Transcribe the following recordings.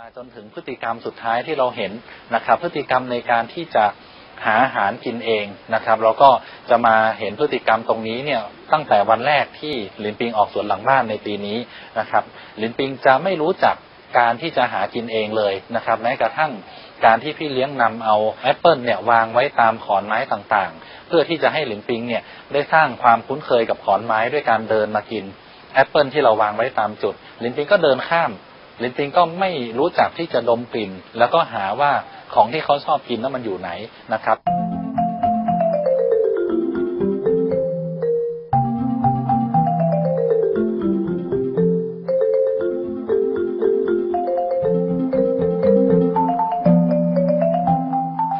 มาจนถึงพฤติกรรมสุดท้ายที่เราเห็นนะครับ พฤติกรรมในการที่จะหาอาหารกินเองนะครับ เราก็จะมาเห็นพฤติกรรมตรงนี้เนี่ยตั้งแต่วันแรกที่ลินปิงออกสวนหลังบ้านในปีนี้นะครับลินปิงจะไม่รู้จักการที่จะหากินเองเลยนะครับ แม้กระทั่งการที่พี่เลี้ยงนำเอาแอปเปิลเนี่ยวางไว้ตามขอนไม้ต่างๆ เพื่อที่จะให้หลินปิงเนี่ยได้สร้างความคุ้นเคยกับขอนไม้ด้วยการเดินมากินแอปเปิลที่เราวางไว้ตามจุดลินปิงก็เดินข้าม ลินปิงก็ไม่รู้จักที่จะดมกลิ่น แล้วก็หาว่าของที่เขาชอบกินนั้นมันอยู่ไหนนะครับ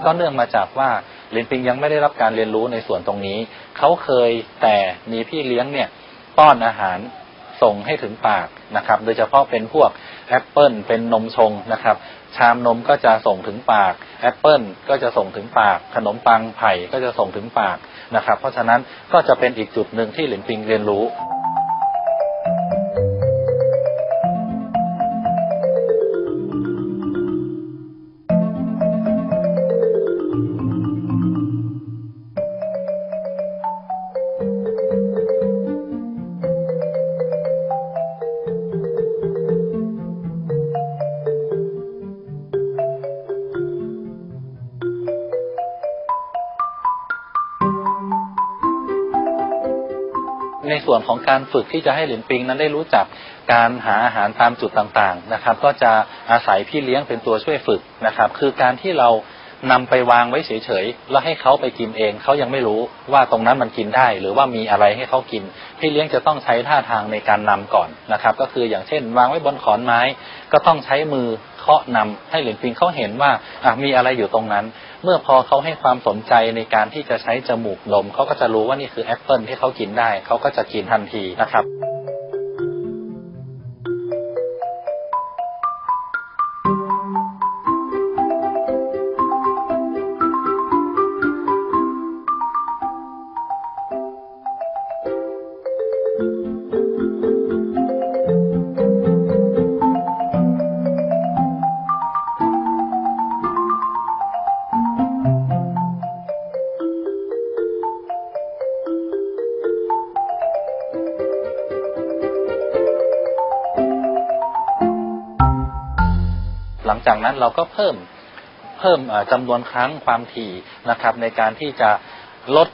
ก็เนื่องมาจากว่าลินปิงยังไม่ได้รับการเรียนรู้ในส่วนตรงนี้ เขาเคยแต่มีพี่เลี้ยงเนี่ยป้อนอาหาร ส่งให้ถึงปากนะครับ โดยเฉพาะเป็นพวกแอปเปิลเป็นนมชงนะครับ ชามนมก็จะส่งถึงปากแอปเปิลก็จะส่งถึงปาก ขนมปังไผ่ก็จะส่งถึงปากนะครับ เพราะฉะนั้นก็จะเป็นอีกจุดหนึ่งที่หลินปิงเรียนรู้ ในส่วนของการฝึกที่จะให้หลินปิงนั้นได้รู้จักการหาอาหารตามจุดต่างๆนะครับ ก็จะอาศัยพี่เลี้ยงเป็นตัวช่วยฝึกนะครับ คือการที่เรานำไปวางไว้เฉยๆ แล้วให้เขาไปกินเอง เขายังไม่รู้ว่าตรงนั้นมันกินได้ หรือว่ามีอะไรให้เขากิน พี่เลี้ยงจะต้องใช้ท่าทางในการนำก่อนนะครับ ก็คืออย่างเช่น วางไว้บนขอนไม้ ก็ต้องใช้มือเคาะนำให้หลินปิงเขาเห็นว่ามีอะไรอยู่ตรงนั้น เมื่อพอเขาให้ความสนใจในการที่จะใช้จมูกดมเขาก็จะรู้ว่านี่คือแอปเปิลที่เขากินได้เขาก็จะกินทันทีนะครับ หลังจากนั้นเราก็เพิ่มเพิ่มเอ่อจำนวนครั้งความถี่นะครับ ในการที่จะลด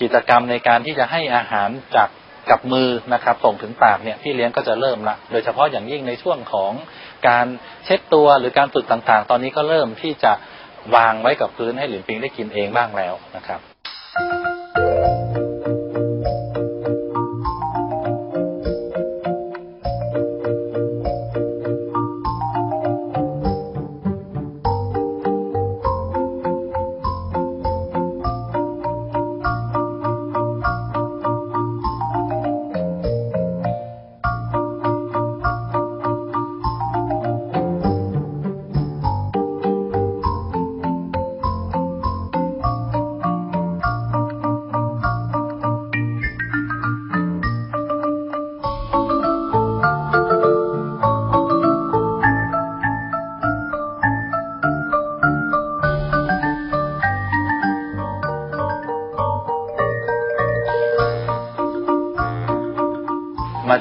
กิจกรรมในการที่จะให้อาหารจากกับมือนะครับ ส่งถึงปากเนี่ยพี่เลี้ยงก็จะเริ่มละ โดยเฉพาะอย่างยิ่งในช่วงของการเช็ดตัวหรือการฝึกต่างๆ ตอนนี้ก็เริ่มที่จะวางไว้กับพื้นให้หลินปิงได้กินเองบ้างแล้วนะครับ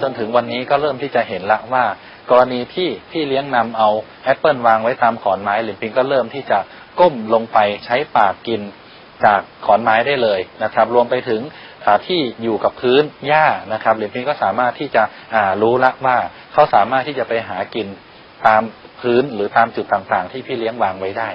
จนถึงวันนี้ก็เริ่มที่จะเห็นละว่า กรณีที่พี่เลี้ยงนำเอาแอปเปิลวางไว้ตามขอนไม้หลินปิงก็เริ่มที่จะก้มลงไปใช้ปากกินจากขอนไม้ได้เลยนะครับ รวมไปถึงที่อยู่กับพื้นหญ้านะครับหลินปิงก็สามารถที่จะอ่ารู้ละว่าเขาสามารถที่จะไปหากินตามพื้นหรือตามจุดต่างๆ ที่พี่เลี้ยงวางไว้ได้